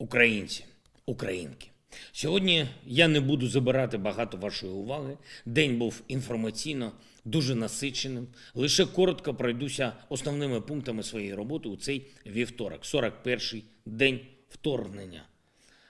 Українці, українки. Сьогодні я не буду забирати багато вашої уваги. День був інформаційно дуже насиченим. Лише коротко пройдуся основними пунктами своєї роботи у цей вівторок, 41-й день вторгнення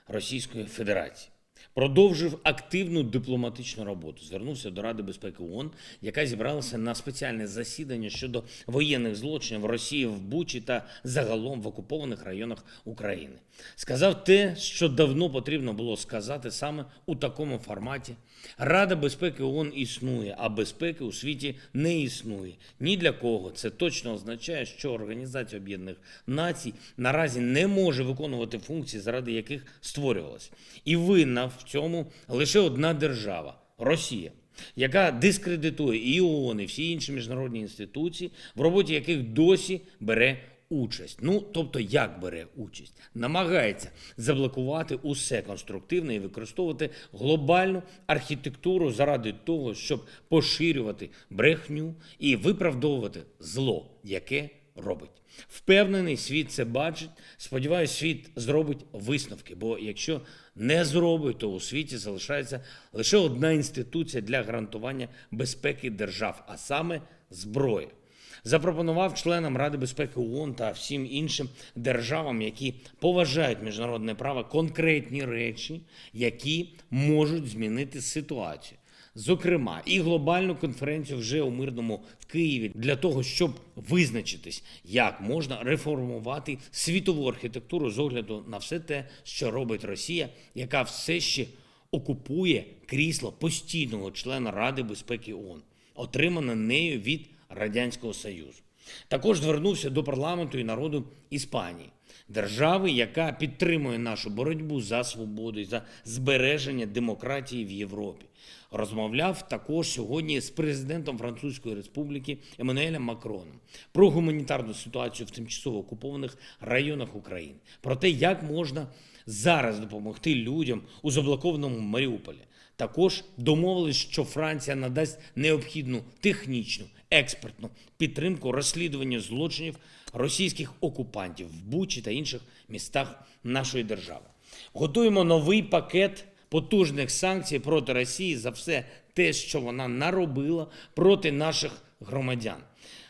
Російської Федерації. Продовжив активну дипломатичну роботу. Звернувся до Ради безпеки ООН, яка зібралася на спеціальне засідання щодо воєнних злочинів Росії в Бучі та загалом в окупованих районах України. Сказав те, що давно потрібно було сказати саме у такому форматі. Рада безпеки ООН існує, а безпеки у світі не існує. Ні для кого. Це точно означає, що Організація Об'єднаних Націй наразі не може виконувати функції, заради яких створювалась. І винна в цьому лише одна держава Росія. Яка дискредитує і ООН, і всі інші міжнародні інституції, в роботі яких досі бере участь. Ну, тобто, як бере участь, намагається заблокувати усе конструктивне і використовувати глобальну архітектуру заради того, щоб поширювати брехню і виправдовувати зло, яке робить. Впевнений, світ це бачить. Сподіваюсь, світ зробить висновки. Бо якщо не зробить, то у світі залишається лише одна інституція для гарантування безпеки держав, а саме зброя запропонував членам Ради безпеки ООН та всім іншим державам, які поважають міжнародне право, конкретні речі, які можуть змінити ситуацію. Зокрема, і глобальну конференцію вже у мирному в Києві для того, щоб визначитись, як можна реформувати світову архітектуру з огляду на все те, що робить Росія, яка все ще окупує крісло постійного члена Ради безпеки ООН, отримане нею від Радянського Союзу. Також звернувся до парламенту і народу Іспанії, держави, яка підтримує нашу боротьбу за свободу і за збереження демократії в Європі. Розмовляв також сьогодні з президентом Французької Республіки Еммануелем Макроном про гуманітарну ситуацію в тимчасово окупованих районах України, про те, як можна зараз допомогти людям у заблокованому Маріуполі. Також домовились, що Франція надасть необхідну технічну експертну підтримку розслідуванню злочинів російських окупантів в Бучі та інших містах нашої держави. Готуємо новий пакет потужних санкцій проти Росії за все те, що вона наробила проти наших громадян.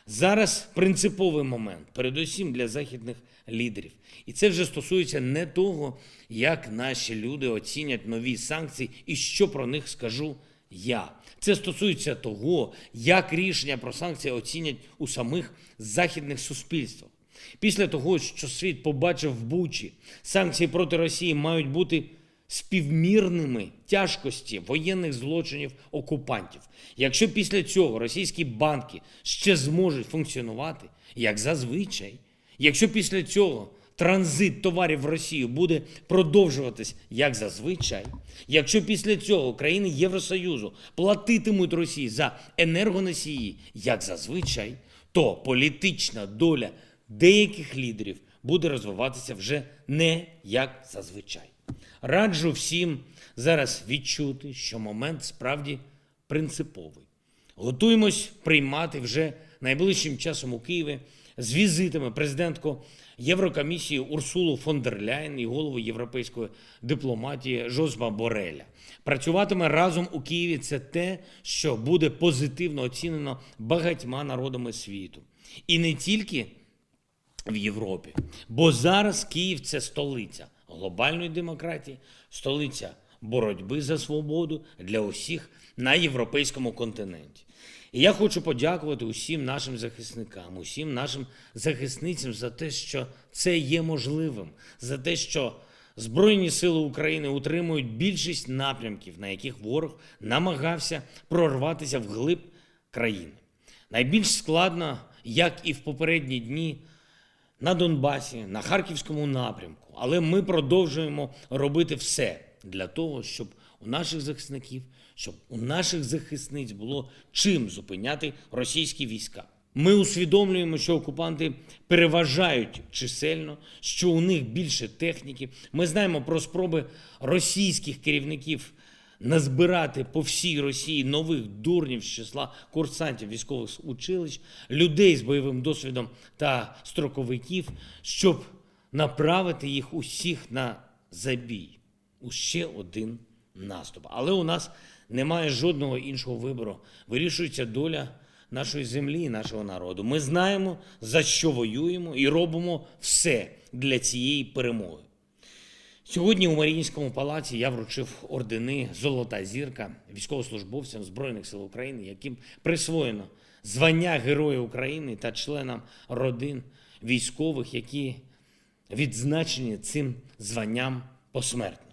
Зараз принциповий момент, передусім для західних лідерів. І це вже стосується не того, як наші люди оцінять нові санкції і що про них скажу я. Це стосується того, як рішення про санкції оцінять у самих західних суспільствах. Після того, що світ побачив в Бучі, санкції проти Росії мають бути співмірними тяжкості воєнних злочинів окупантів. Якщо після цього російські банки ще зможуть функціонувати, як зазвичай, якщо після цього транзит товарів в Росію буде продовжуватись як зазвичай, якщо після цього країни Євросоюзу платитимуть Росії за енергоносії, як зазвичай, то політична доля деяких лідерів буде розвиватися вже не як зазвичай. Раджу всім зараз відчути, що момент справді принциповий. Готуємось приймати вже найближчим часом у Києві з візитами президентку Єврокомісії Урсулу фон дер Ляйн і голову європейської дипломатії Жозба Бореля. Працюватиме разом у Києві це те, що буде позитивно оцінено багатьма народами світу. І не тільки в Європі. Бо зараз Київ це столиця глобальної демократії, столиця боротьби за свободу для усіх на європейському континенті. І я хочу подякувати усім нашим захисникам, усім нашим захисницям за те, що це є можливим, за те, що Збройні сили України утримують більшість напрямків, на яких ворог намагався прорватися вглиб країни. Найбільш складно, як і в попередні дні, на Донбасі, на Харківському напрямку. Але ми продовжуємо робити все для того, щоб у наших захисників, щоб у наших захисниць було чим зупиняти російські війська. Ми усвідомлюємо, що окупанти переважають чисельно, що у них більше техніки. Ми знаємо про спроби російських керівників назбирати по всій Росії нових дурнів з числа курсантів військових училищ, людей з бойовим досвідом та строковиків, щоб направити їх усіх на забій у ще один наступ. Але у нас немає жодного іншого вибору. Вирішується доля нашої землі і нашого народу. Ми знаємо, за що воюємо, і робимо все для цієї перемоги. Сьогодні у Маріїнському палаці я вручив ордени Золота зірка військовослужбовцям Збройних сил України, яким присвоєно звання Героя України та членам родин військових, які відзначені цим званням посмертно.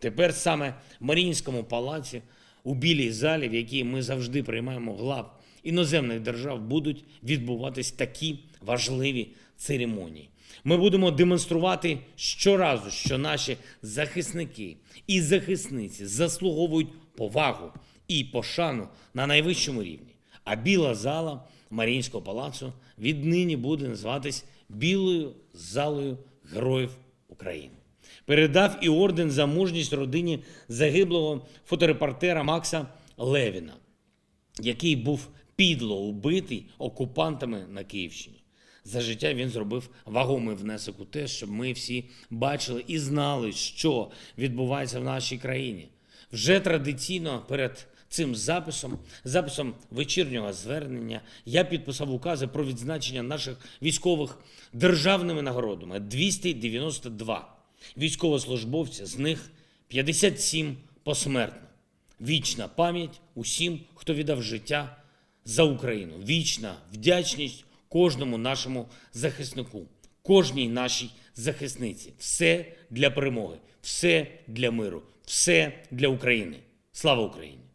Тепер саме в Маріїнському палаці, у білій залі, в якій ми завжди приймаємо глав іноземних держав, будуть відбуватись такі важливі церемонії. Ми будемо демонструвати щоразу, що наші захисники і захисниці заслуговують повагу і пошану на найвищому рівні. А біла зала Маріїнського палацу віднині буде називатись Білою залою Героїв України. Передав і орден за мужність родині загиблого фоторепортера Макса Левіна, який був підло убитий окупантами на Київщині. За життя він зробив вагомий внесок у те, щоб ми всі бачили і знали, що відбувається в нашій країні. Вже традиційно перед цим записом, записом вечірнього звернення, я підписав укази про відзначення наших військових державними нагородами 292 військовослужбовця, з них 57 посмертно. Вічна пам'ять усім, хто віддав життя за Україну. Вічна вдячність кожному нашому захиснику, кожній нашій захисниці. Все для перемоги, все для миру, все для України. Слава Україні!